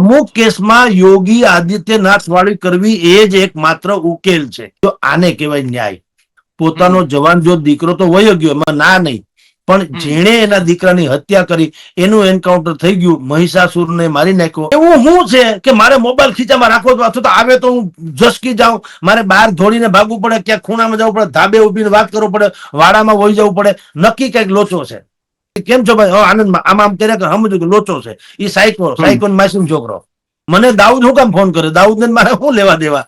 અમુક કેસમાં યોગી આદિત્યનાથ વાળી કરવી એ જ એક માત્ર ઉકેલ છે. તો આને કહેવાય ન્યાય. પોતાનો જવાન જો દીકરો તો વયો ગયો એમાં ના નહીં. પણ જેણે એના દીકરાની હત્યા કરી એનું એન્કાઉન્ટર થઈ ગયું મહિષાસુરને મારી નાખ્યો. એવું શું છે કે મારે મોબાઈલ ખીચામાં રાખવો તો અથવા તો આવે તો હું ઝસકી જાઉં. મારે બહાર ધોડીને ભાગવું પડે ક્યાંક ખૂણામાં જવું પડે ધાબે ઉભીને વાત કરવું પડે વાડામાં વહી જવું પડે. નક્કી કંઈક લોચો છે. કેમ છો ભાઈ? હો, આનંદમાં આમ આમ કર્યા કે સમજો કે લોચો છે. એ સાયકો સાયકો માસૂમ છોકરો. મને દાઉદ હું કામ ફોન કરે? દાઉદ ને મારે શું લેવા દેવા?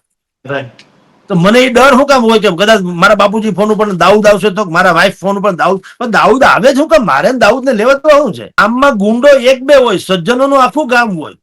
તો મને એ ડર શું કામ હોય કે કદાચ મારા બાપુજી ફોન ઉપર દાઉદ આવશે તો મારા વાઈફ ફોન ઉપર દાઉદ પણ દાઉદ આવે છે શું કામ? મારે દાઉદ ને લેવા તો શું છે. આમમાં ગુંડો એક બે હોય સજ્જનો નું આખું ગામ હોય.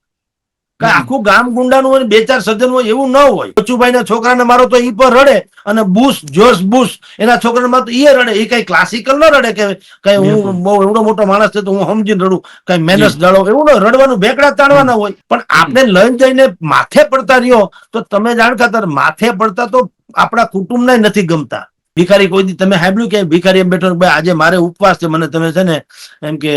કે આખું ગામ ગુંડાનું હોય બે ચાર સજ્જન હોય એવું ન હોય. બચુભાઈ ના છોકરાને મારો તો ઈ પર રડે અને બુશ જોશ બુશ એના છોકરાને મારો તો ઈ રડે. એ કઈ ક્લાસિકલ ન રડે કે કઈ હું બહુ એવડો મોટો માણસ છે તો હું સમજીને રડું. કઈ મેનસ ડાળો એવું ન રડવાનું બેકડા તાણવાના હોય. પણ આપણે લઈને જઈને માથે પડતા રહ્યો તો તમે જાણ ખાતર માથે પડતા તો આપણા કુટુંબને નથી ગમતા. ભિખારી કોઈ દી તમે સાંભળ્યું કે ભિખારી એમ બેઠો ભાઈ આજે મારે ઉપવાસ છે. મને તમે છે ને એમ કે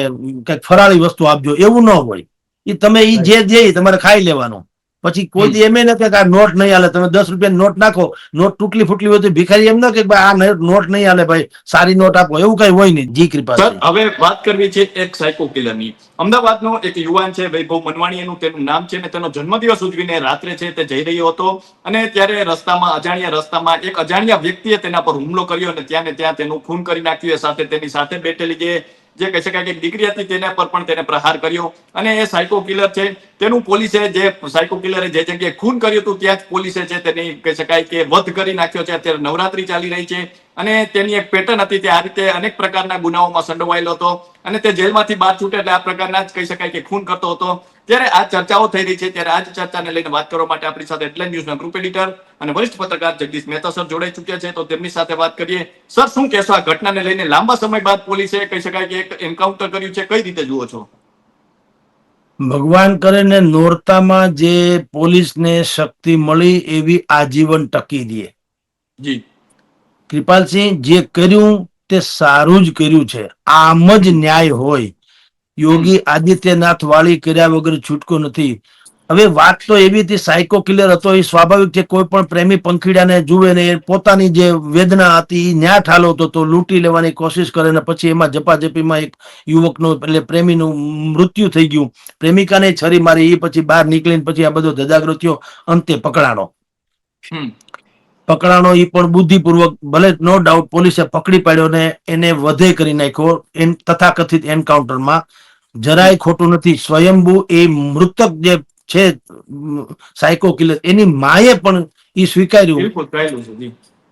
કંઈક ફરાળી વસ્તુ આપજો. એવું ન હોય. એ તમે એ જે જે તમારે ખાઈ લેવાનું. પછી કોઈ એમ ન કે આ નોટ નહીં હાલે તમે દસ રૂપિયા નોટ નાખો નોટ તૂટલી ફૂટલી હોય તો ભિખારી એમ ન કે આ નોટ નહીં હાલે ભાઈ સારી નોટ આપો એવું કઈ હોય નહીં જી કૃપા સર હવે વાત કરવી છે એક સાયકો કિલરની અમદાવાદનો એક યુવાન છે વૈભવ મનવાણી એનું તેનું નામ છે ને તેનો જન્મદિવસ ઉજવીને રાત્રે છે તે જઈ રહ્યો હતો. અને ત્યારે રસ્તામાં અજાણ્યા રસ્તામાં એક અજાણ્યા વ્યક્તિએ તેના પર હુમલો કર્યો અને ત્યાં ને ત્યાં તેનું ખૂન કરી નાખ્યું સાથે તેની સાથે બેઠેલી જે જે કહી શકાય કે દીકરી હતી તેના પર પણ તેને પ્રહાર કર્યો. અને એ સાયકો કિલર છે. તેનું પોલીસે જે સાયકો કિલરે જે જગ્યાએ ખૂન કર્યું હતું, ત્યાં જ પોલીસે છે તેની કહી શકાય કે વધ કરી નાખ્યો છે. અત્યારે નવરાત્રી ચાલી રહી છે. અને તેની એક પેટર્ન હતી તે આ રીતે અનેક પ્રકારના ગુનાઓમાં સંડોવાયેલો હતો. અને તે જેલમાંથી બહાર છૂટે એટલે આ પ્રકારના જ કહી શકાય કે ખૂન કરતો હતો. ત્યારે આ ચર્ચાઓ થઈ રહી છે. ત્યારે આ જ ચર્ચાને લઈને વાત કરવા માટે આપણી સાથે હેડલાઇન ન્યૂઝના ગ્રુપ એડિટર અને વરિષ્ઠ પત્રકાર જગદીશ મહેતા સર જોડાઈ ચૂક્યા છે. તો તેમની સાથે વાત કરીએ. સર શું કહેશો આ ઘટનાને લઈને? લાંબા સમય બાદ પોલીસે કહી શકાય કે એક એન્કાઉન્ટર કર્યું છે. કઈ રીતે જુઓ છો? ભગવાન કરે ને નોરતામાં જે પોલીસને શક્તિ મળી એવી આજીવન ટકી દે. જી. કૃપાલસિંહ જે કર્યું તે સારું જ કર્યું છે. આમ જ ન્યાય હોય. યોગી આદિત્યનાથ વાળી કર્યા વગર છૂટકો નથી. હવે વાત તો એવી હતી સાયકો કિલર હતો એ સ્વાભાવિક છે કોઈ પણ પ્રેમી પંખીડાને જુએ ને પોતાની જે વેદના હતી એ ન્યા ઠાલવતો તો લૂંટી લેવાની કોશિશ કરે ને પછી એમાં જપાજપીમાં એક યુવકનું એટલે પ્રેમીનું મૃત્યુ થઈ ગયું. પ્રેમિકાને છરી મારી એ પછી બહાર નીકળીને પછી આ બધો ધજાગરો થયો અંતે પકડાણો. પકડાણો એ પણ બુદ્ધિપૂર્વક ભલે નો ડાઉટ પોલીસે પકડી પાડ્યો ને એને વધે કરી નાખ્યો એમ તથાકથિત એન્કાઉન્ટરમાં. જરાય ખોટું નથી. સ્વયંભૂ એ મૃતક જે છે સાયકો કિલર એની માએ પણ એ સ્વીકાર્યું.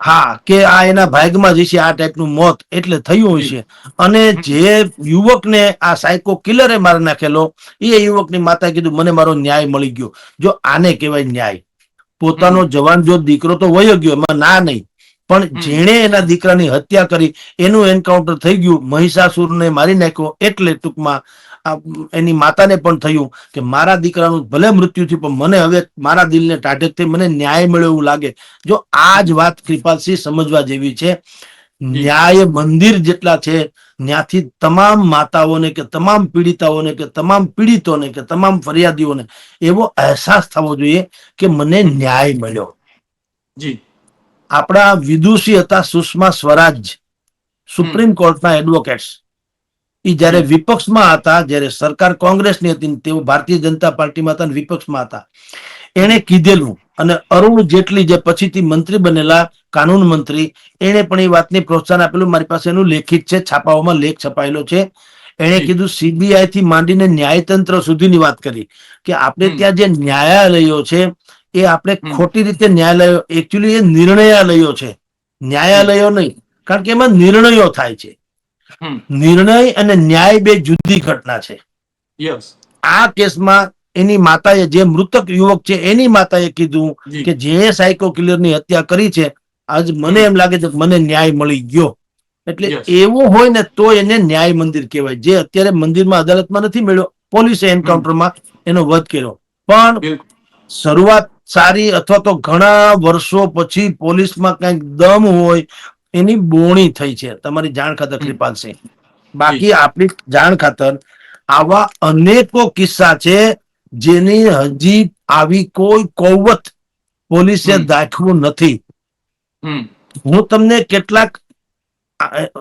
હા કે આ એના ભાગમાં જે છે આ ટાઈપનું મોત એટલે થયું હશે અને જે યુવકને આ સાયકો કિલરે મારી નાખેલો એ યુવકની માતા કીધું મને મારો ન્યાય મળી ગયો. જો આને કહેવાય ન્યાય. પોતાનો જવાન જો દીકરો તો વયો ગયો એમાં ના નહીં. પણ. જેણે એના દીકરાની હત્યા કરી એનું એન્કાઉન્ટર થઈ ગયું મહિષાસુરને મારી નાખ્યો એટલે ટૂંકમાં એની માતાને પણ થયું કે મારા દીકરાનું ભલે મૃત્યુ થયું પણ મને હવે મારા દિલને ટાઢક થઈ મને ન્યાય મળ્યો એવું લાગે. જો આ જ વાત કૃપાલસિંહ સમજવા જેવી છે. ન્યાય મંદિર જેટલા છે ત્યાંથી તમામ માતાઓને કે તમામ પીડિતાઓને કે તમામ પીડિતોને કે તમામ ફરિયાદીઓને એવો અહેસાસ થવો જોઈએ કે મને ન્યાય મળ્યો. જી. આપણા વિદુષી હતા સુષ્મા સ્વરાજ સુપ્રીમ કોર્ટના એડવોકેટ્સ એ જ્યારે વિપક્ષમાં હતા જ્યારે સરકાર કોંગ્રેસની હતી તેઓ ભારતીય જનતા પાર્ટીમાં હતા અને વિપક્ષમાં હતા. એણે કીધેલું અને અરુણ જેટલી જે પછીથી મંત્રી બનેલા કાનૂન મંત્રી એણે પણ એ વાતને પ્રોત્સાહન આપેલું. મારી પાસે એનું લેખિત છે છાપાઓમાં લેખ છપાયેલો છે. એણે કીધું સીબીઆઈ થી માંડીને ન્યાયતંત્ર સુધીની વાત કરી કે આપણે ત્યાં જે ન્યાયાલયો છે એ આપણે ખોટી રીતે ન્યાયાલયો એકચ્યુઅલી એ નિર્ણયાલયો છે. ન્યાયાલયો નહીં કારણ કે એમાં નિર્ણયો થાય છે. નિર્ણય અને ન્યાય બે જુદી ઘટના છે. આ કેસમાં એની માતાએ જે મૃતક યુવક છે એની માતાએ કીધું કે જે સાયકો કિલરની હત્યા કરી છે આજ મને એમ લાગે છે કે મને ન્યાય મળી ગયો. એટલે. એવું હોય ને તો એને ન્યાય મંદિર કહેવાય. જે અત્યારે મંદિરમાં અદાલતમાં નથી મળ્યો પોલીસે એન્કાઉન્ટરમાં એનો વધ કર્યો. પણ શરૂઆત સારી અથવા તો ઘણા વર્ષો પછી પોલીસમાં કંઈક દમ હોય એની બોણી થઈ છે. તમારી જાણ ખાતર. કૃપાલસિંહ બાકી આપણી જાણ ખાતર આવા અનેકો કિસ્સા છે જેની હજી આવી કોઈ કૌવત પોલીસે દાખવું નથી. હું તમને કેટલાક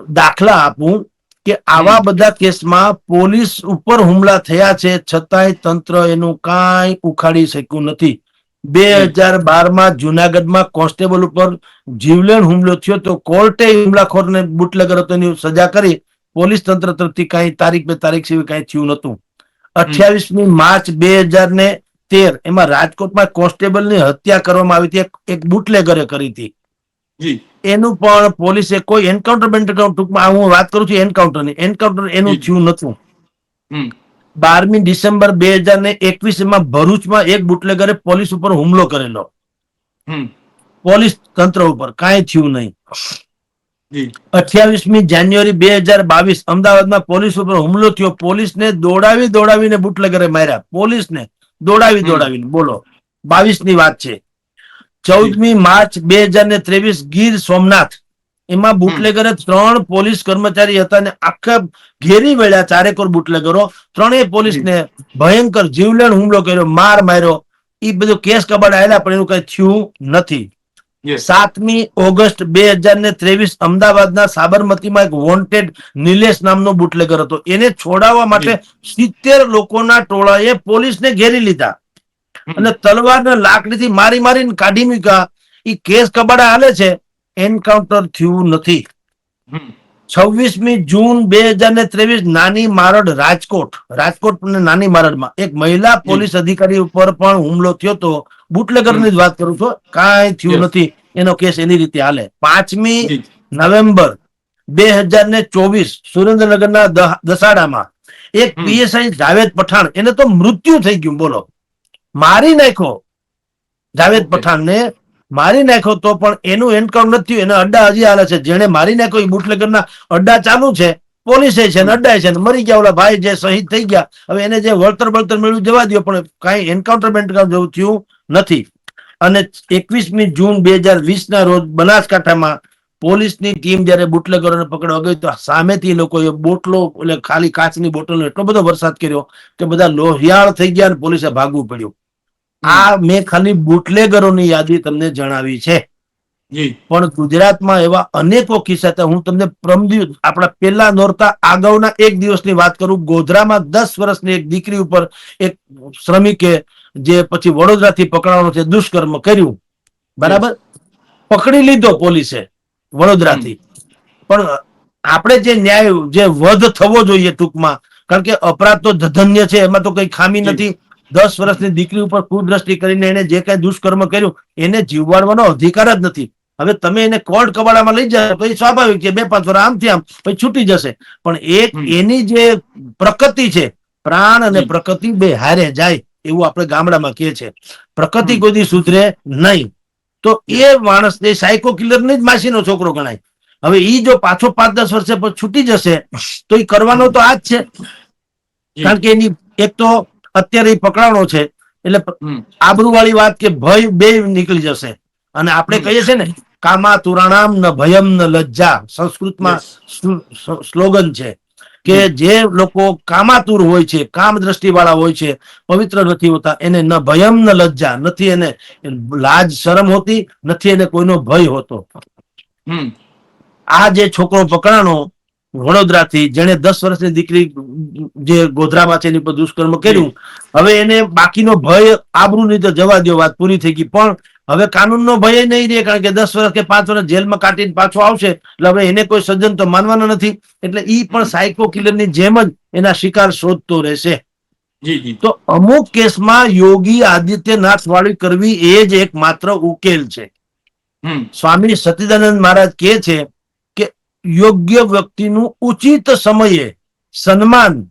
દાખલા આપું કે આવા બધા કેસમાં પોલીસ ઉપર હુમલા થયા છે છતાંય તંત્ર એનું કાંઈ ઉખાડી શક્યું નથી. બે. હજાર બારમાં જુનાગઢમાં કોન્સ્ટેબલ ઉપર જીવલેણ હુમલો થયો તો કોર્ટે હુમલાખોરને બુટલેગર હતો એની સજા કરી. પોલીસ તંત્ર તરફથી કાંઈ તારીખ બે તારીખ સિવાય કાંઈ થયું નહોતું. અઠ્યાવીસમી માર્ચ બે હજાર ને તેર એમાં રાજકોટમાં કોન્સ્ટેબલની હત્યા કરવામાં આવી હતી. એક- બુટલેગરે કરી હતી. એનું પણ પોલીસે કોઈ એન્કાઉન્ટર બેન્કાઉન્ટર ટૂંકમાં હું વાત કરું છું એન્કાઉન્ટરની એન્કાઉન્ટર એનું થયું નતું બારમી ડિસેમ્બર બે હજાર ને એકવીસમાં ભરૂચમાં એક બુટલેગરે પોલીસ ઉપર હુમલો કરેલો. પોલીસ તંત્ર ઉપર. કાંઈ થયું નહીં. અઠ્યાવીસમી જાન્યુઆરી બે હજાર બાવીસ અમદાવાદમાં પોલીસ ઉપર હુમલો થયો. પોલીસને દોડાવી દોડાવીને બુટલેગરે માર્યા. પોલીસને દોડાવી દોડાવીને. બોલો. બાવીસની વાત છે. ચૌદમી માર્ચ બે હજાર ને ત્રેવીસ ગીર સોમનાથ. એમાં બુટલેગરે ત્રણ પોલીસ કર્મચારી હતા ને આખા ઘેરી વળ્યા ચારેકોર બુટલેગરો. ત્રણેય પોલીસને ભયંકર જીવલેણ હુમલો કર્યો માર માર્યો. એ બધું કેસ કબાડ આવેલા પણ એનું કઈ થયું નથી. સાતમી ઓગસ્ટ બે હજાર ને ત્રેવીસ અમદાવાદના સાબરમતીમાં એક વોન્ટેડ નિલેશ નામનો બુટલેગર હતો. એને છોડાવવા માટે સિત્તેર લોકોના ટોળાએ પોલીસને ઘેરી લીધા. અને તલવારને લાકડીથી મારી મારીને કાઢી મૂક્યા. એ કેસ કબાડા હાલે છે. એન્કાઉન્ટર થયું નથી. છવ્વીસમી જૂન બે હજાર ને ત્રેવીસ નાની મારડ રાજકોટ. રાજકોટ નાની મારડમાં. એક મહિલા પોલીસ અધિકારી ઉપર પણ હુમલો થયો તો બુટલેગરની જ વાત કરું છું. કાંઈ થયું નથી. એનો કેસ એની રીતે હાલે. પાંચમી નવેમ્બર બે હજાર ને ચોવીસ સુરેન્દ્રનગરના દસાડામાં એક. પીએસઆઈ જાવેદ પઠાણ. એને તો મૃત્યુ થઈ ગયું. બોલો. મારી નાખ્યો જાવેદ. પઠાણને મારી નાખ્યો તો પણ એનું એન્કાઉન્ટ નથી થયું. એના અડ્ડા હજી હાલે છે. જેને મારી નાખ્યો એ બુટલેગરના અડ્ડા ચાલુ છે. પોલીસે છે ને અડ્ડા છે ને મરી ગયા ઓલા ભાઈ જે શહીદ થઈ ગયા. હવે એને જે વળતર બળતર મેળવ્યું જવા દો પણ કાંઈ એન્કાઉન્ટર બેન્કાઉન્ટ જેવું થયું નથી. અને એકવીસમી જૂન બે હજાર વીસ ના રોજ બનાસકાંઠામાં પોલીસની ટીમ જયારે બુટલેગરોને પકડવા ગઈ તો સામેથી એ લોકોએ બોટલો એટલે ખાલી કાચની બોટલનો એટલો બધો વરસાદ કર્યો કે બધા લોહિયાળ થઈ ગયા અને પોલીસે ભાગવું પડ્યું. આ મેં ખાલી બુટલેગરોની યાદી તમને જણાવી છે. પણ ગુજરાતમાં એવા અનેકો કિસ્સા હતા. હું તમને પ્રમ આપણા પેલા નોરતા આગળના એક દિવસની વાત કરું. ગોધરામાં દસ વર્ષની એક દીકરી ઉપર એક શ્રમિકે જે પછી વડોદરાથી પકડવાનો છે દુષ્કર્મ કર્યું. બરાબર? પકડી લીધો પોલીસે વડોદરાથી. પણ આપણે જે ન્યાય જે વધ થવો જોઈએ ટૂંકમાં કારણ કે અપરાધ તો ધધન્ય છે એમાં તો કઈ ખામી નથી. દસ વર્ષની દીકરી ઉપર કુદ્રષ્ટિ કરીને એને જે કઈ દુષ્કર્મ કર્યું એને જીવવાડવાનો અધિકાર જ નથી. હવે તમે એને કોર્ટ કબાડામાં લઈ જાઓ તો એ સ્વાભાવિક છે બે પાંચ વર્ષ આમથી આમ પછી છૂટી જશે. પણ એક એની જે પ્રકૃતિ છે પ્રાણ અને પ્રકૃતિ બે હારે જાય એવું આપણે ગામડામાં કહે છે. પ્રકૃતિ. કોઈ સુધરે નહીં. તો એ માણસ એ સાયકો કિલરની જ માસીનો છોકરો ગણાય. હવે ઈ જો પાછો પાંચ દસ વર્ષે છૂટી જશે તો એ કરવાનો તો આ જ છે. કારણ કે એની એક તો અત્યારે પકડાણો છે. એટલે આબરૂ વાળી વાત કે ભય બે નીકળી જશે. અને આપણે કહીએ છીએ ને કામા તુરાણામ ન ભયમ ન લજ્જા. સંસ્કૃતમાં સ્લોગન છે કે જે લોકો કામાતુર હોય છે કામ દ્રષ્ટિ વાળા હોય છે પવિત્ર નથી હોતા એને ન ભયમ ન લજ્જા. નથી એને લાજ શરમ હોતી નથી એને કોઈનો ભય હોતો. હમ. આ જે છોકરો પકડાણો વડોદરાથી જેને દસ વર્ષની દીકરી જે ગોધરામાં છે એની પર દુષ્કર્મ કર્યું હવે એને બાકીનો ભય આબરૂ નહીં તો જવા દો વાત પૂરી થઈ ગઈ. પણ હવે કાનૂનનો ભય નહીં રહે કારણ કે દસ વર્ષ કે પાંચ વર્ષ જેલમાં કાઢીને પાછો આવશે એટલે હવે એને કોઈ સજ્જન તો માનવાનો નથી. એટલે ઈ પણ સાયકો કિલરની જેમ જ એના શિકાર શોધતો રહેશે. તો અમુક કેસમાં યોગી આદિત્યનાથ વાળી કરવી એ જ એક માત્ર ઉકેલ છે. સ્વામી સતીદાનંદ મહારાજ કે છે યોગ્ય વ્યક્તિનું ઉચિત સમયે સન્માન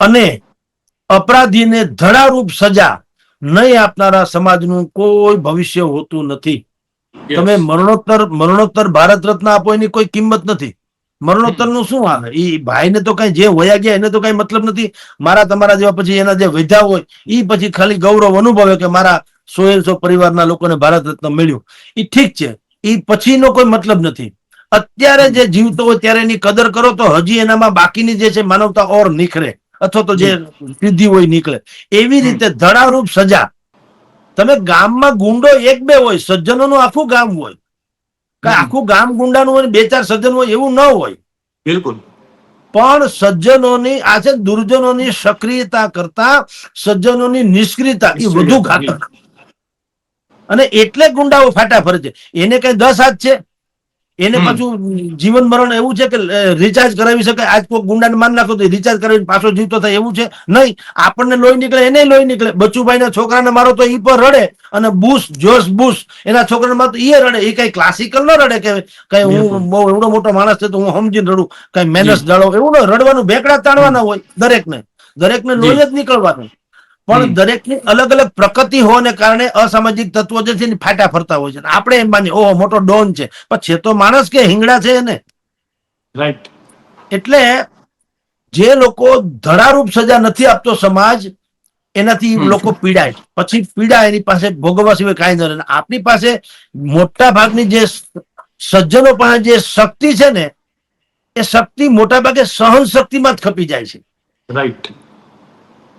અને અપરાધીને ધડારૂપ સજા નહીં આપનારા સમાજનું કોઈ ભવિષ્ય હોતું નથી. તમે મરણોત્તર મરણોત્તર ભારત રત્ન આપો એની કોઈ કિંમત નથી. મરણોત્તરનું શું આવે એ ભાઈને તો કઈ જે વયા ગયા એને તો કઈ મતલબ નથી. મારા તમારા જેવા પછી એના જે વૈધા હોય એ પછી ખાલી ગૌરવ અનુભવે કે મારા સો એ પરિવારના લોકોને ભારત રત્ન મળ્યું. એ ઠીક છે. એ પછીનો કોઈ મતલબ નથી. અત્યારે જે જીવતો હોય ત્યારે એની કદર કરો તો હજી એનામાં બાકીની જે છે માનવતા ઓર નીકળે અથવા તો જે સિદ્ધિ હોય નીકળે. એવી રીતે ધડારૂપ સજા. તમે ગામમાં ગુંડો એક બે હોય સજ્જનોનું આખું ગામ હોય. આખું ગામ ગુંડાનું હોય બે ચાર સજ્જન હોય એવું ન હોય. બિલકુલ. પણ સજ્જનોની આ છે દુર્જનોની સક્રિયતા કરતા સજ્જનોની નિષ્ક્રિયતા એ વધુ ઘાતક. અને એટલે ગુંડાઓ ફાટા ફરે છે. એને કઈ દસ હાથ છે? એને પાછું જીવન મરણ એવું છે કે રિચાર્જ કરાવી શકાય. આજ કોઈ ગુંડાને માન નાખો તો રિચાર્જ કરાવીને પાછો જીવતો થાય એવું છે. નહીં આપણને લોહી નીકળે એને લોહી નીકળે. બચુભાઈના છોકરાને મારો તો ઈ પર રડે અને બુશ જોશ બુશ એના છોકરાને મારો તો એ રડે. એ કઈ ક્લાસિકલ ન રડે કે કઈ હું. બહુ એવડો મોટો માણસ છે તો હું સમજીને રડું. કઈ મેનસ ડાળો એવું ન રડવાનું બેકડા તાણવાના હોય દરેકને. દરેકને લોહી જ નીકળવાનું. પણ. દરેકની અલગ અલગ પ્રકૃતિ હોવાને કારણે અસામાજિક તત્વો જે છે ફાટા ફરતા હોય છે. આપણે એમ માનીએ ઓહો મોટો ડોન છે. પણ છે તો માણસ કે હિંગડા છે એને? રાઈટ એટલે જે લોકો ધડારૂપ સજા નથી આપતો સમાજ એનાથી લોકો પીડાય પછી પીડા એની પાસે ભોગવવા સિવાય કાંઈ ન રહે. અને આપણી પાસે મોટા ભાગની જે સજ્જનો પાસે જે શક્તિ છે ને એ શક્તિ મોટા ભાગે સહન શક્તિમાં જ ખપી જાય છે. રાઈટ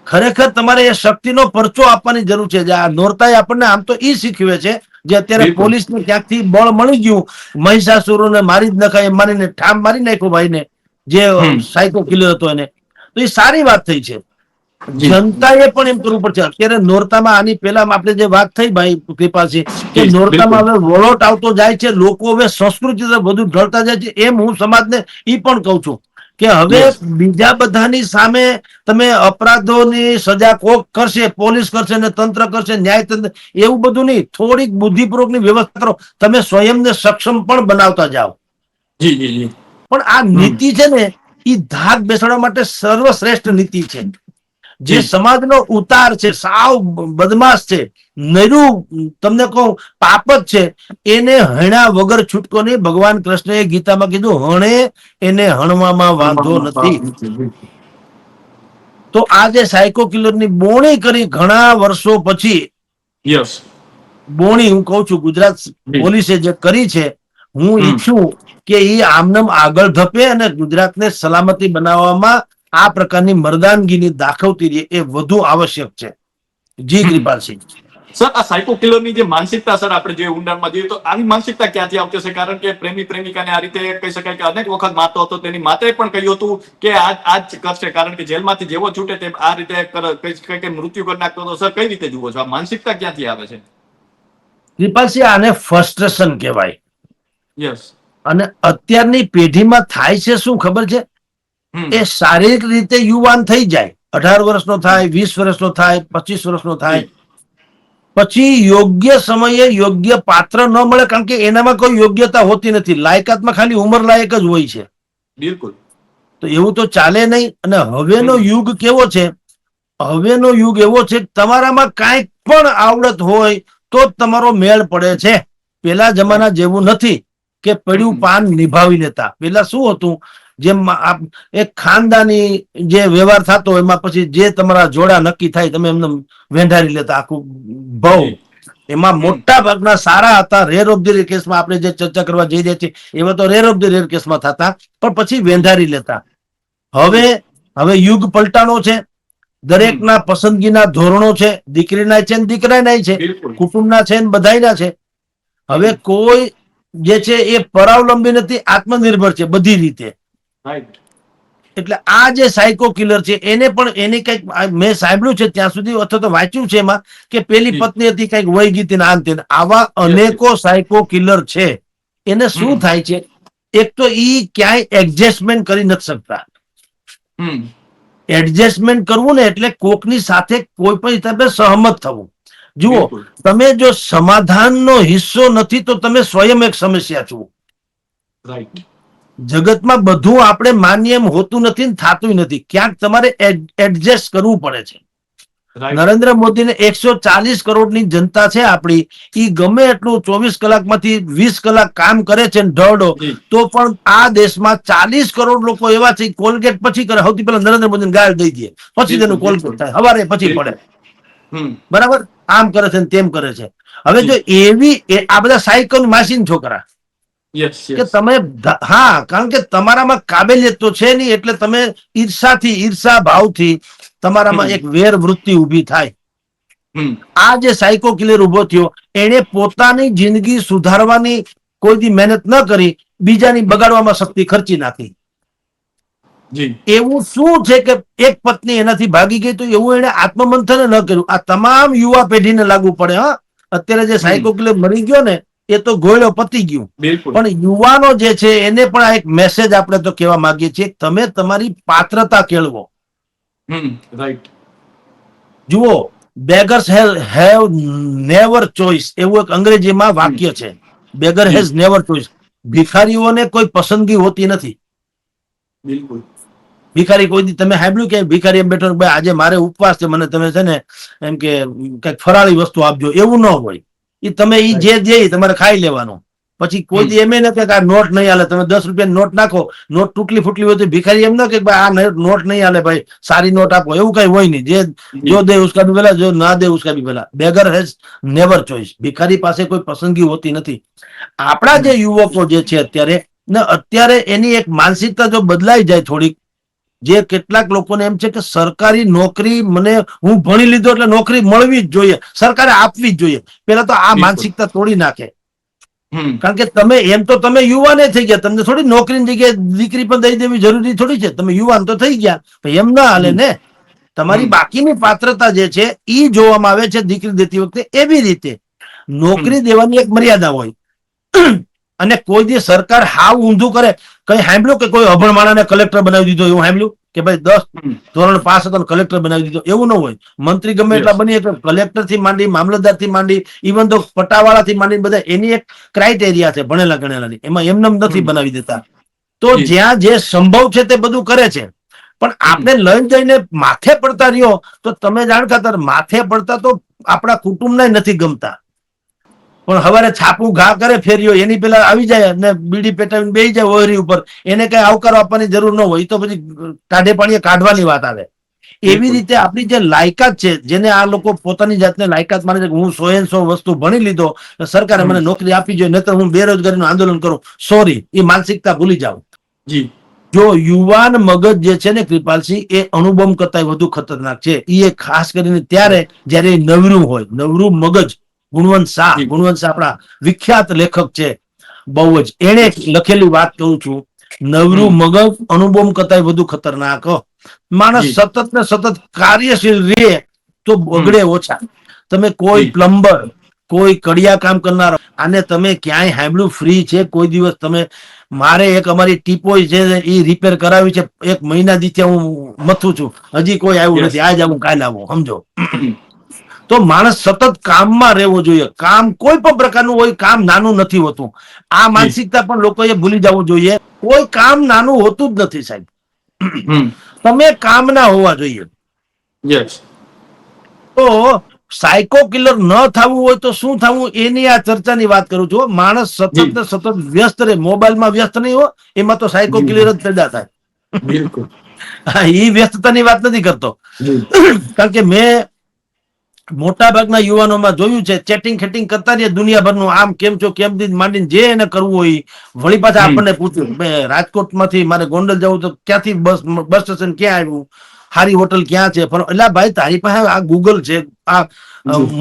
ખરેખર તમારે એ શક્તિનો પરચો આપવાની જરૂર છે. જે આ નોરતાએ આપણને આમ તો ઈ શીખવે છે જે અત્યારે પોલીસને ક્યાંકથી બળ મળી ગયું મહિષાસુરોને મારી જ નખાય મારીને ઠામ મારી નાખ્યો ભાઈને જે સાયકો કિલર હતો એને. તો એ સારી વાત થઈ છે. જનતાએ પણ એમ કરવું પડશે. અત્યારે નોરતામાં આની પહેલા આપણે જે વાત થઈ ભાઈ કૃપાલસિંહ કે નોરતામાં હવે વળોટ આવતો જાય છે લોકો હવે સંસ્કૃતિ તરફ વધુ ઢળતા જાય છે એમ હું સમાજને એ પણ કહું છું. કે હવે બીજા બધાની સામે તમે અપરાધોની સજા કોક કરશે પોલીસ કરશે ને તંત્ર કરશે ન્યાયતંત્ર એવું બધું નહીં. થોડીક બુદ્ધિપૂર્વકની વ્યવસ્થા કરો. તમે સ્વયંને સક્ષમ પણ બનાવતા જાઓ. જી જી જી. પણ આ નીતિ છે ને એ ધાક બેસાડવા માટે સર્વશ્રેષ્ઠ નીતિ છે. જે સમાજનો ઉતાર છે સાવ બદમાશ છે નૈરું તમને કહું પાપ જ છે એને હણ્યા વગર છૂટકો નહીં. ભગવાન કૃષ્ણએ ગીતામાં કીધું હણે એને હણવામાં વાંધો નથી. તો આજે જે સાયકો કિલરની બોણી કરી ઘણા વર્ષો પછી યસ બોણી હું કહું છું ગુજરાત. પોલીસે જે કરી છે હું ઈચ્છું કે એ આમનામ આગળ ધપે અને ગુજરાતને સલામતી બનાવવામાં આ પ્રકારની મરદાનગીની દાખવતી રહે એ વધુ આવશ્યક છે. જી. કૃપાલસિંહ. સર આ સાયકો કિલરની જે માનસિકતા સર આપણે જે ઊંડાણમાં જોઈએ તો આવી માનસિકતા ક્યાંથી આવતી હશે? કારણ કે પ્રેમી પ્રેમિકાને આ રીતે કહી શકાય કે અનેક વખત મારતો હતો. તેની માતાએ પણ કહ્યું હતું કે આ આ જ કરશે. કારણ કે જેલમાંથી જેવો છૂટે તે આ રીતે કહી શકાય કે મૃત્યુ કરી નાખતો હતો. સર કઈ રીતે જુઓ છો? આ માનસિકતા ક્યાંથી આવે છે? કૃપાલસિંહ આને ફ્રસ્ટ્રેશન કહેવાય. યસ. અને અત્યારની પેઢીમાં થાય છે શું ખબર છે? એ શારીરિક રીતે યુવાન થઈ જાય. અઢાર વર્ષનો થાય વીસ વર્ષનો થાય પચીસ વર્ષનો થાય. પછી યોગ્ય સમયે યોગ્ય પાત્ર ન મળે કારણ કે એનામાં કોઈ યોગ્યતા હોતી નથી. લાયકાતમાં ખાલી ઉંમર લાયક જ હોય છે. બિલકુલ. તો એવું તો ચાલે નહીં. અને હવેનો યુગ કેવો છે? હવેનો યુગ એવો છે તમારામાં કાંઈક પણ આવડત હોય તો જ તમારો મેળ પડે છે. પેલા જમાના જેવું નથી કે પડ્યું પાન નિભાવી લેતા. પેલા શું હતું? જેમ એક ખાનદાની જે વ્યવહાર થતો એમાં પછી જે તમારા જોડા નક્કી થાય તમે એમને વેંધારી લેતા આખું ભવ એમાં મોટા ભાગના સારા હતા રેર ઓફ ધી રેર કેસમાં આપણે જે ચર્ચા કરવા જઈ રહ્યા છીએ એવા તો રેર ઓફ ધી રેર કેસમાં થતા પણ પછી વેંધારી લેતા. હવે હવે યુગ પલટાણો છે દરેકના પસંદગીના ધોરણો છે દીકરીના છે ને દીકરાના છે કુટુંબના છે ને બધાયના છે. હવે કોઈ જે છે એ પરાવલંબી નથી આત્મનિર્ભર છે બધી રીતે. એટલે આ જે સાયકો કિલર છે એને પણ એને કંઈક મેં સાંભળ્યું છે ત્યાં સુધી અથવા તો વાંચ્યું છે એમાં કે પેલી પત્ની હતી કંઈક વહી ગઈ હતી ને આમ. આવા અનેકો સાયકો કિલર છે. એને શું થાય છે? એક તો ઈ ક્યાંય એડજસ્ટમેન્ટ કરી નથી શકતા. એડજસ્ટમેન્ટ કરવું ને એટલે કોકની સાથે કોઈ પણ હિસાબે સહમત થવું. જુઓ તમે જો સમાધાનનો હિસ્સો નથી તો તમે સ્વયં એક સમસ્યા છો રાઈટ જગતમાં બધું આપણે માન્ય એમ હોતું નથી થતું નથી. ક્યાંક તમારે એડજસ્ટ કરવું પડે છે. નરેન્દ્ર મોદીને એકસો ચાલીસ કરોડની જનતા છે આપણી. એ ગમે એટલું ચોવીસ કલાકમાંથી વીસ કલાક કામ કરે છે ને તો પણ આ દેશમાં ચાલીસ કરોડ લોકો એવા છે કોલગેટ પછી કરે. સૌથી પહેલા નરેન્દ્ર મોદીને ગાળ દઈ દે પછી તેનું કોલગેટ થાય. હવારે પછી પડે. બરાબર? આમ કરે છે ને તેમ કરે છે. હવે જો. એવી આ બધા સાયકલ માસીન છોકરા. કે તમે હા કારણ કે તમારામાં કાબેલિયત તો છે નહીં એટલે તમે ઈર્ષાથી ઈર્ષા ભાવથી તમારામાં એક વેર વૃત્તિ ઊભી થાય. આ જે સાયકો કિલર ઊભો થયો એને પોતાની જિંદગી સુધારવાની કોઈ દી મહેનત ન કરી બીજાની બગાડવામાં શક્તિ ખર્ચી નાખી. એવું શું છે કે એક પત્ની એનાથી ભાગી ગઈ તો એવું એને આત્મમંથન ન કર્યું? આ તમામ યુવા પેઢીને લાગુ પડે હા. અત્યારે જે સાયકો કિલર મરી ગયો ને એ તો ગોળ્યો પતી ગયું. પણ યુવાનો જે છે એને પણ આ એક મેસેજ આપણે તો કહેવા માંગીએ છીએ તમે તમારી પાત્રતા કેળવો. રાઈટ જુઓ બેગર્સ હેવ નેવર ચોઇસ એવું એક અંગ્રેજીમાં વાક્ય છે. બેગર હેઝ નેવર ચોઇસ ભિખારીઓને કોઈ પસંદગી હોતી નથી. બિલકુલ. ભિખારી કોઈ દી તમે સાંભળ્યું કે ભિખારી એમ બેઠો ભાઈ આજે મારે ઉપવાસ છે મને તમે છે ને એમ કે કંઈક ફરાળી વસ્તુ આપજો. એવું ન હોય. એ તમે એ જે દે તમારે ખાઈ લેવાનું. પછી કોઈ એમ ન કે આ નોટ નહીં હાલે તમે દસ રૂપિયા નોટ નાખો નોટ તૂટલી ફૂટલી હોય તો ભિખારી એમ ન કે ભાઈ આ નોટ નહીં હાલે ભાઈ સારી નોટ આપો એવું કઈ હોય નહીં. જે જો દે ઉસકા ભી પેલા જો ના દે ઉસકા ભી પેલા બેગર હેઝ નેવર ચોઇસ ભિખારી પાસે કોઈ પસંદગી હોતી નથી. આપણા જે યુવકો જે છે અત્યારે ને અત્યારે એની એક માનસિકતા જો બદલાઈ જાય થોડીક જે કેટલાક લોકોને એમ છે કે સરકારી નોકરી મને હું ભણી લીધો એટલે નોકરી મળવી જ જોઈએ સરકારે આપવી જ જોઈએ. પેલા તો આ માનસિકતા તોડી નાખે. કારણ કે તમે એમ તો તમે યુવાને થઈ ગયા તમને થોડી નોકરીની જગ્યાએ દીકરી પણ દઈ દેવી જરૂરી થોડી છે. તમે યુવાન તો થઈ ગયા એમ ના હાલે ને. તમારી બાકીની પાત્રતા જે છે એ જોવામાં આવે છે દીકરી દેતી વખતે એવી રીતે. નોકરી દેવાની એક મર્યાદા હોય. અને કોઈ દી સરકાર હાવ ઊંધું કરે. કઈ સાંભળ્યું કે કોઈ અભણ માણાને કલેક્ટર બનાવી દીધો એવું સાંભળ્યું? કે ભાઈ દસ ધોરણ પાસ હતો કલેક્ટર બનાવી દીધો. એવું ન હોય. મંત્રી ગમે એટલા. બની કલેક્ટરથી માંડી મામલતદારથી માંડી ઇવન તો પટાવાળા થી માંડી બધા એની એક ક્રાઇટેરિયા છે ભણેલા ગણેલાની. એમાં એમને એમ નથી બનાવી દેતા. તો જ્યાં જે સંભવ છે તે બધું કરે છે. પણ આપણે લઈ જઈને માથે પડતા રહ્યો તો તમે જાણ ખાતર માથે પડતા તો આપણા કુટુંબને નથી ગમતા. પણ હવારે છાપું ઘા કરે ફેર્યો એની પેલા આવી જાય ને બીડી પેટાવીને બેસી જાય ઓહરી ઉપર. એને કઈ આવકાર આપવાની જરૂર ન હોય તો પછી ટાઢે પાણીએ કાઢવાની વાત આવે. એવી રીતે આપણી જે લાયકાત છે જેને આ લોકો પોતાની જાતને લાયકાત માને છે કે હું સો સો વસ્તુ ભણી લીધો સરકારે મને નોકરી આપી જોઈએ નહીતર હું બેરોજગારીનું આંદોલન કરું. સોરી એ માનસિકતા ભૂલી જાઉં જી. જો યુવાન મગજ જે છે ને કૃપાલસિંહ એ અણુબોમ્બ કરતા વધુ ખતરનાક છે. એ ખાસ કરીને ત્યારે જ્યારે નવરું હોય નવરું મગજ ગુણવંત શાહ ગુણવંત શાહ આપણા વિખ્યાત લેખક છે. બહુ જ. એને લખેલી વાત કહું છું. નવરું મગજ અણુબોમ્બ કરતા વધુ ખતરનાક. માણસ સતત ને સતત કાર્યશીલ રહે તો બગડે ઓછા. તમે કોઈ પ્લમ્બર કોઈ કડિયા કામ કરનાર આને તમે ક્યાંય સાંભળ્યું? ફ્રી છે? કોઈ દિવસ તમે મારે એક અમારી ટીપોય છે એ રિપેર કરાવી છે. એક મહિના દીથી હું મથું છું. હજી કોઈ આવ્યું નથી. આજ આવું કાલ આવું. સમજો. તો માણસ સતત કામમાં રહેવો જોઈએ. કામ કોઈ પણ પ્રકારનું હોય કામ નાનું નથી હોતું. આ માનસિકતા પણ લોકોએ ભૂલી જવું જોઈએ. કોઈ કામ નાનું હોતું જ નથી સાહેબ. તમે કામના હોવા જોઈએ. તો સાયકો કિલર ન થવું હોય તો શું થવું? એની આ ચર્ચાની વાત કરું છું માણસ સતત ને સતત વ્યસ્ત રહે. મોબાઈલમાં વ્યસ્ત નહીં હો. એમાં તો સાયકો કિલર જ પેદા થાય. બિલકુલ. હા, એ વ્યસ્તતાની વાત નથી કરતો. કારણ કે મેં મોટા ભાગના યુવાનોમાં જોયું છે ચેટિંગ ખેટિંગ કરતા રહીએ દુનિયાભરનું આમ કેમ છો કેમ દી માંડીને જે એને કરવું હોય વળી પાછા આપણને પૂછ્યું રાજકોટમાંથી મારે ગોંડલ જવું તો ક્યાંથી બસ બસ સ્ટેશન ક્યાં આવ્યું? હારી હોટલ ક્યાં છે? પણ એટલે ભાઈ તારી પાસે આ ગૂગલ છે આ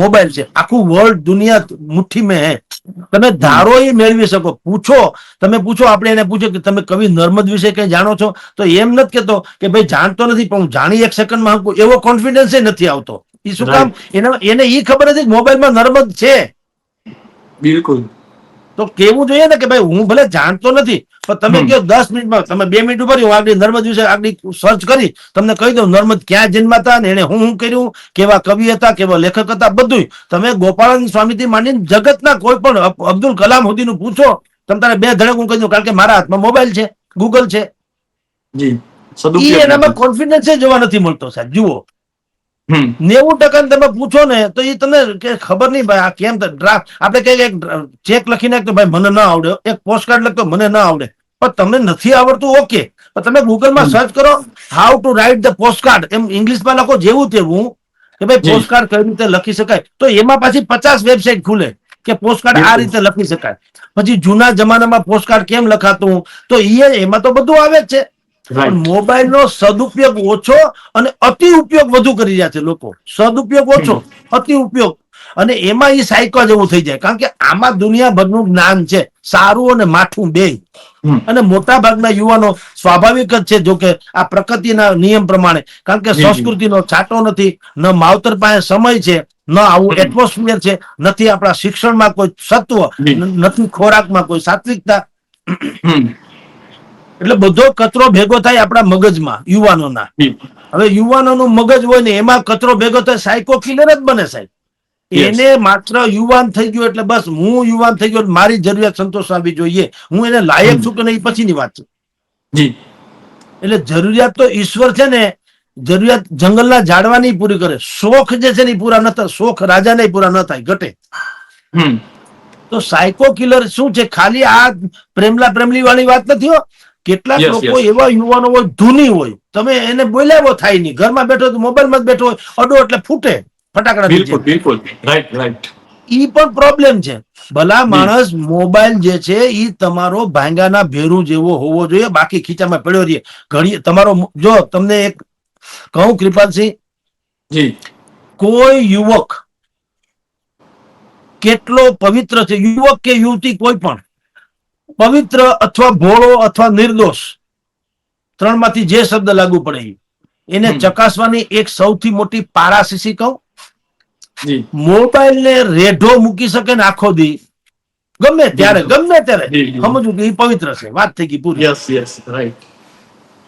મોબાઈલ છે આખું વર્લ્ડ દુનિયા મુઠ્ઠી મેં હે. તમે ધારો એ મેળવી શકો. પૂછો તમે પૂછો આપણે એને પૂછો કે તમે કવિ નર્મદ વિશે કઈ જાણો છો? તો એમ નથી કેતો કે ભાઈ જાણતો નથી પણ હું જાણી એક સેકન્ડમાં એવો કોન્ફિડન્સ નથી આવતો. એ શું કામ? એના એને એ ખબર હતી મોબાઈલમાં નર્મદ છે. બિલકુલ. તો કેવું જોઈએ ને કે ભાઈ હું ભલે જાણતો નથી પણ તમે કહો દસ મિનિટમાં તમે બે મિનિટ હું આગળ નર્મદ વિશે આગળ સર્ચ કરી તમને કહી દઉં નર્મદ ક્યાં જન્મા હતા ને એને હું શું કર્યું કેવા કવિ હતા કેવા લેખક હતા બધું તમે ગોપાળાનંદ સ્વામીથી માંડીને જગતના કોઈ પણ અબ્દુલ કલામ સુધીનું પૂછો તમે તારે બે ધડક હું કહી દઉં કારણ કે મારા હાથમાં મોબાઈલ છે ગૂગલ છે. જી. એનામાં. કોન્ફિડન્સ જોવા નથી મળતો સાહેબ. જુઓ. નેવું ટકા તમે પૂછો ને તો એ તમને કે ખબર નહીં ભાઈ આ કેમ ડ્રાફ્ટ આપણે કઈ એક ચેક લખી નાખતો ભાઈ મને ના આવડે એક પોસ્ટકાર્ડ લખતો મને ના આવડે. પણ તમને નથી આવડતું ઓકે પણ તમે ગૂગલમાં માં સર્ચ કરો how to write the postcard એમ ઇંગ્લિશમાં લખો જેવું તેવું કે ભાઈ. પોસ્ટકાર્ડ કઈ રીતે લખી શકાય? તો એમાં પાછી પચાસ વેબસાઇટ ખુલે કે પોસ્ટકાર્ડ આ રીતે લખી શકાય. પછી જૂના જમાનામાં પોસ્ટકાર્ડ કેમ લખાતું? તો એ એમાં તો બધું આવે જ છે. મોબાઈલ નો સદુપયોગ ઓછો અને અતિ ઉપયોગ વધુ કરી રહ્યા છે લોકો. સદુપયોગ ઓછો અતિ ઉપયોગ. અને એમાં એ સાયકો જેવું થઈ જાય. કારણ કે આમાં દુનિયાભરનું જ્ઞાન છે. સારું અને માઠું બે. અને મોટા ભાગના યુવાનો સ્વાભાવિક જ છે જો કે આ પ્રકૃતિના નિયમ પ્રમાણે. કારણ કે. સંસ્કૃતિનો છાંટો નથી ન માવતર પાસે સમય છે ન આવું એટમોસ્ફિયર છે નથી આપણા શિક્ષણમાં કોઈ સત્વ નથી ખોરાકમાં કોઈ સાત્વિકતા. એટલે બધો કચરો ભેગો થાય આપણા મગજમાં યુવાનોના. હવે યુવાનોનું મગજ હોય ને એમાં કચરો ભેગો થાય સાયકો કિલર જ બને સાહેબ. એને માત્ર યુવાન થઈ ગયો એટલે બસ હું યુવાન થઈ ગયો મારી જરૂરિયાત સંતોષાવી જોઈએ. હું એને લાયક છું કે નહીં પછીની વાત છે. એટલે જરૂરિયાત તો ઈશ્વર છે ને જરૂરિયાત જંગલના ઝાડવાની પૂરી કરે. શોખ જે છે ને પૂરા ન થાય. શોખ રાજાને પૂરા ન થાય ઘટે. તો સાયકો કિલર શું છે? ખાલી આ પ્રેમલા પ્રેમલી વાળી વાત નથી હો. કેટલાક લોકો એવા યુવાનો હોય ધૂની હોય. તમે એને બોલાવો થાય નહીં. ઘરમાં બેઠો તો મોબાઈલમાં જ બેઠો હોય. અડો એટલે ફૂટે. ફટાકડા બિલકુલ બિલકુલ. રાઈટ રાઈટ ઈ પણ પ્રોબ્લેમ છે. ભલા માણસ મોબાઈલ જે છે ઈ તમારો ભાંગાના ભેરું જેવો હોવો જોઈએ. બાકી ખીચામાં પડ્યો રહીએ. ઘણી તમારો જો તમને એક કહું કૃપાલસિંહ જી. કોઈ યુવક કેટલો પવિત્ર છે. યુવક કે યુવતી કોઈ પણ. પવિત્ર અથવા ભોળો અથવા નિર્દોષ. ત્રણમાંથી જે શબ્દ લાગુ પડે એને ચકાસવાની એક સૌથી મોટી પારાશીસી કહું. મોબાઈલ ને રેઢો મૂકી શકે ને આખો દી. ગમે ત્યારે ગમે ત્યારે. સમજવું કે એ પવિત્ર છે. વાત થઈ ગઈ પૂરી. Yes yes right.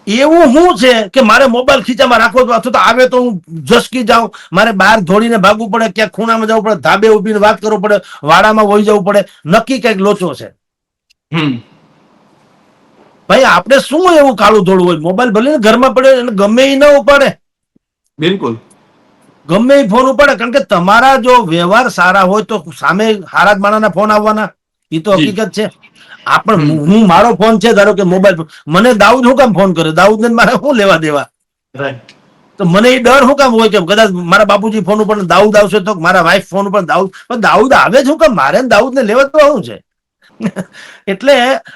એવું શું છે કે મારે મોબાઈલ ખીચામાં રાખવો તો અથવા તો આવે તો હું ઝસકી જાઉં. મારે બહાર દોડીને ભાગવું પડે ક્યાંક ખૂણામાં જવું પડે ધાબે ઉભીને વાત કરવું પડે વાડામાં વહી જવું પડે. નક્કી કંઈક લોચો છે. ભાઈ આપણે શું એવું કાળું ધોળું હોય? મોબાઈલ ભલે ને ઘરમાં પડે અને ગમે એ ન ઉપાડે. બિલકુલ. ગમે એ ફોન ઉપાડે કારણ કે તમારા જો વ્યવહાર સારા હોય તો સામે હારા જ માણાના ફોન આવવાના. એ તો હકીકત છે. આપણ હું મારો ફોન છે ધારો કે મોબાઈલ મને દાઉદ હું કામ ફોન કરે? દાઉદ ને મારે શું લેવા દેવા? રાઈટ તો મને એ ડર હું કામ હોય કે કદાચ મારા બાપુજી ફોન ઉપર દાઉદ આવશે તો મારા વાઈફ ફોન ઉપર દાઉદ. પણ દાઉદ આવે છે હું કામ? મારે દાઉદ ને લેવા તો આવું છે. એટલે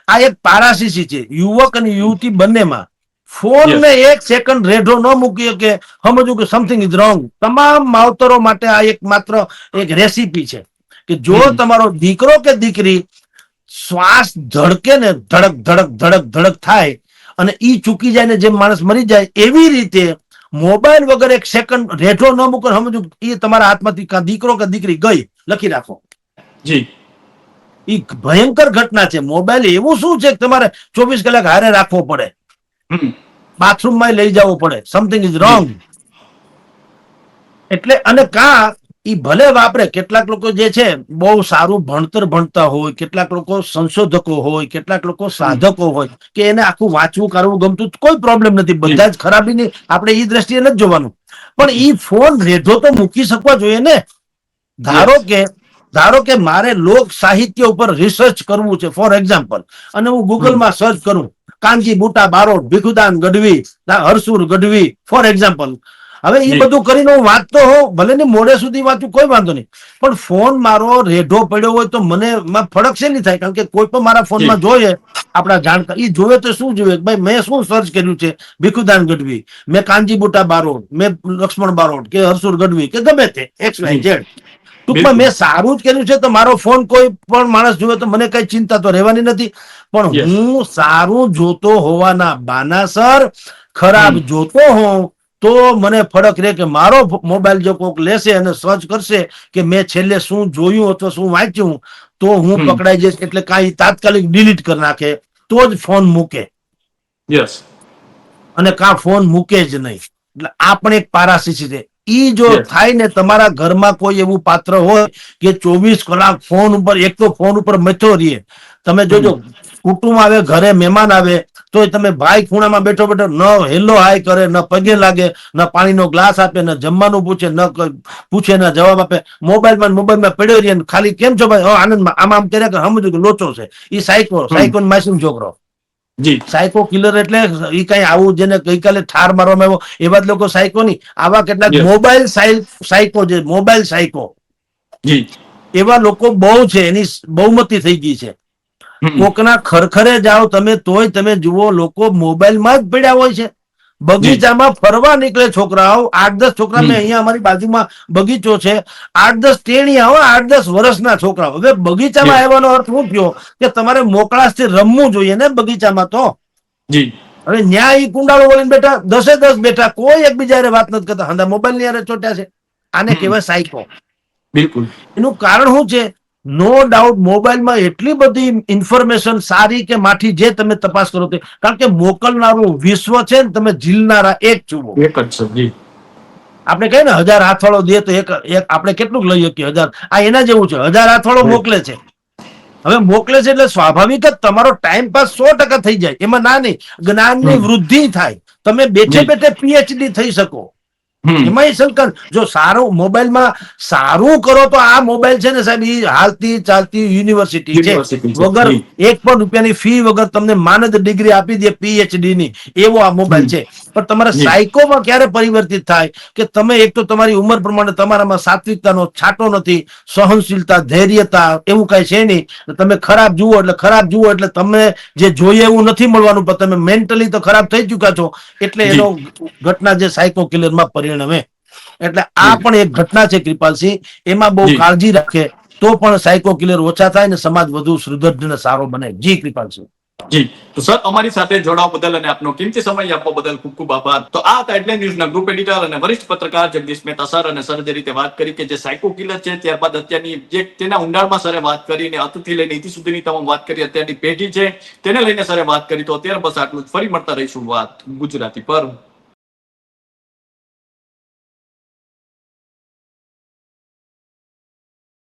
આ એક પારાશીસી છે. યુવક અને યુવતી બંનેમાં ફોન ને એક સેકન્ડ રેઢો ન મૂકી કે સમજવું કે સમથિંગ ઇઝ રોંગ તમામ માવતરો માટે આ એક માત્ર એક રેસીપી છે કે જો તમારો દીકરો કે દીકરી શ્વાસ ધડકે ને ધડક ધડક ધડક ધડક થાય અને ઈ ચૂકી જાય ને જેમ માણસ મરી જાય એવી રીતે મોબાઈલ વગર એક સેકન્ડ રેઠો ન મૂકો ને એ તમારા હાથમાંથી દીકરો કે દીકરી ગઈ. લખી રાખો. જી. ઈ ભયંકર ઘટના છે. મોબાઈલ એવું શું છે તમારે ચોવીસ કલાક હારે રાખવો પડે? બાથરૂમમાં લઈ જવો પડે. સમથિંગ ઇઝ રોંગ એટલે અને કા એ ભલે વાપરે કેટલાક લોકો જે છે બહુ સારું ભણતર ભણતા હોય કેટલાક લોકો સંશોધકો હોય કેટલાક લોકો સાધકો હોય કે એને આખું વાંચવું કરવું ગમતું કોઈ પ્રોબ્લેમ નથી. બધા જ ખરાબી આપણે ઈ દ્રષ્ટિએ નથી જોવાનું. પણ ઈ ફોન રેઢો તો મૂકી શકવા જોઈએ ને. ધારો કે ધારો કે મારે લોક સાહિત્ય ઉપર રિસર્ચ કરવું છે ફોર એક્ઝામ્પલ અને હું ગૂગલમાં સર્ચ કરું કાનજી બુટા બારોટ ભીખુદાન ગઢવી હરસુર ગઢવી ફોર એક્ઝામ્પલ હવે એ બધું કરીને હું વાંચતો હોઉં ભલે ને મોડે સુધી વાંચું કોઈ વાંધો નહીં. પણ ફોન મારો રેઢો પડ્યો હોય તો મને ફરક છે નહીં થાય? કારણ કે કોઈ પણ મારા ફોનમાં જોઈએ આપણા જાણકાર એ જોવે તો શું જોવે? ભાઈ મેં શું સર્ચ કર્યું છે? ભીખુદાન ગઢવી. મેં કાનજી બુટા બારોટ. મેં લક્ષ્મણ બારોટ. કે હરસુર ગઢવી. કે ગમે તે. એક્સ વાય ઝેડ ટૂંકમાં મેં સારું જ કર્યું છે. તો મારો ફોન કોઈ પણ માણસ જોવે તો મને કઈ ચિંતા તો રહેવાની નથી. પણ હું સારું જોતો હોવાના બાનાસર ખરાબ જોતો હોઉં તો મને ફરક રહે કે મારો મોબાઈલ જો કોઈક લેશે અને સર્ચ કરશે કે મેં છેલ્લે શું જોયું અથવા શું વાંચ્યું તો હું પકડાઈ જઈશ એટલે કાંઈ તાત્કાલિક ડિલીટ કરી નાખે. તો જ ફોન મૂકે. યસ અને કાં ફોન મૂકે જ નહીં. એટલે આ પણ એક પારાશીસી છે. ઈ જો થાય ને તમારા ઘરમાં કોઈ એવું પાત્ર હોય કે ચોવીસ કલાક ફોન ઉપર એક તો ફોન ઉપર મથ્યો રહીએ. તમે જોજો કુટુંબ આવે ઘરે મહેમાન આવે તો તમે ભાઈ ખૂણામાં બેઠો બેઠો ન હેલો હાય કરે ન પગે લાગે ન પાણીનો ગ્લાસ આપે ન જમવાનું પૂછે ન પૂછે ન જવાબ આપે. મોબાઈલમાં મોબાઈલમાં પડ્યો રહીએ ખાલી કેમ છો ભાઈ? આનંદમાં. આમ આમ કર્યા કે સમજો કે લોચો છે. એ સાયકો સાયકો માસુમ છોકરો. જી. સાયકો કિલર એટલે એ કઈ આવું જેને ગઈકાલે ઠાર મારવામાં આવ્યો એવા જ લોકો સાયકો નહીં. આવા કેટલાક મોબાઈલ સાયકો છે મોબાઈલ સાયકો જી. એવા લોકો બહુ છે એની બહુમતી થઈ ગઈ છે. કોકના ખરખરે જાઓ તમે તોય તમે જુઓ લોકો મોબાઈલમાં જ પડ્યા હોય છે. બગીચામાં ફરવા નીકળે છોકરાઓ આઠ દસ છોકરા મેં અહીંયા અમારી બાજુમાં બગીચો છે આઠ દસ ટેણીયા હોય આઠ દસ વર્ષના છોકરાઓ. હવે બગીચામાં આવવાનો અર્થ શું થયો? કે તમારે મોકળાશથી રમવું જોઈએ ને બગીચામાં તો. જી. હવે ન્યા ઈ કુંડાળો વળીને બેઠા દસે દસ બેઠા કોઈ એકબીજા વાત નથી કરતા. હંધા મોબાઈલની યારે ચોટ્યા છે. આને. કહેવાય સાયકો. બિલકુલ. એનું કારણ શું છે? નો ડાઉટ મોબાઈલમાં એટલી બધી ઇન્ફોર્મેશન સારી કે માઠી જે તમે તપાસ કરો તે. કારણ કે મોકલનારું વિશ્વ છે ને તમે ઝીલનારા એક જુઓ. એક જ છે આપણે કહીએ ને હજાર હાથવાળો દે તો એક એક આપણે કેટલું લઈ શકીએ હજાર? આ એના જેવું છે. હજાર હાથવાળો મોકલે છે. હવે મોકલે છે એટલે સ્વાભાવિક જ તમારો ટાઈમ પાસ સો ટકા થઈ જાય. એમાં ના નહીં. જ્ઞાનની. વૃદ્ધિ થાય. તમે બેઠે બેઠે પીએચડી થઈ શકો. એમાંય શંકર જો સારું મોબાઈલમાં સારું કરો તો આ મોબાઈલ છે ને સાહેબ ઈ હાલતી ચાલતી યુનિવર્સિટી છે. વગર એક પણ રૂપિયાની ફી વગર તમને માનદ ડિગ્રી આપી દે પીએચડી ની એવો આ મોબાઈલ છે. પણ તમારા સાયકોમાં ક્યારે પરિવર્તિત થાય કે તમે એક તો તમારી ઉંમર પ્રમાણે તમારામાં સાત્વિકતાનો છાંટો નથી સહનશીલતા ધૈર્યતા એવું કઈ છે નહીં. તમે ખરાબ જુઓ એટલે ખરાબ જુઓ એટલે તમે જે જોઈએ એવું નથી મળવાનું પણ તમે મેન્ટલી તો ખરાબ થઈ ચુક્યા છો. એટલે એનો ઘટના જે સાયકો કિલરમાં પરિણમે. એટલે આ પણ એક ઘટના છે કૃપાલસિંહ. એમાં બહુ કાળજી રાખે તો પણ સાયકો કિલર ઓછા થાય ને સમાજ વધુ સુદૃઢ ને સારો બને. જી કૃપાલસિંહ. જી. તો સર, અમારી સાથે જોડાવા બદલ અને આપનો કિંમતી સમય આપવા બદલ ખૂબ ખૂબ આભાર. તો આ હતા હેડલાઇન ન્યૂઝના ગ્રુપ એડિટર અને વરિષ્ઠ પત્રકાર જગદીશ મહેતા સર અને સર જે રીતે વાત કરી કે જે સાયકો કિલર છે, ત્યારબાદ અત્યારની જે તેના ઊંડાણમાં સરે વાત કરીને અતથી લઈને ઇતિ સુધીની તમામ વાત કરી, અત્યારની પેઢી છે, તેને લઈને સરે વાત કરી, તો અત્યારે બસ આટલું જ. ફરી મળતા રહીશું વાત ગુજરાતી પર.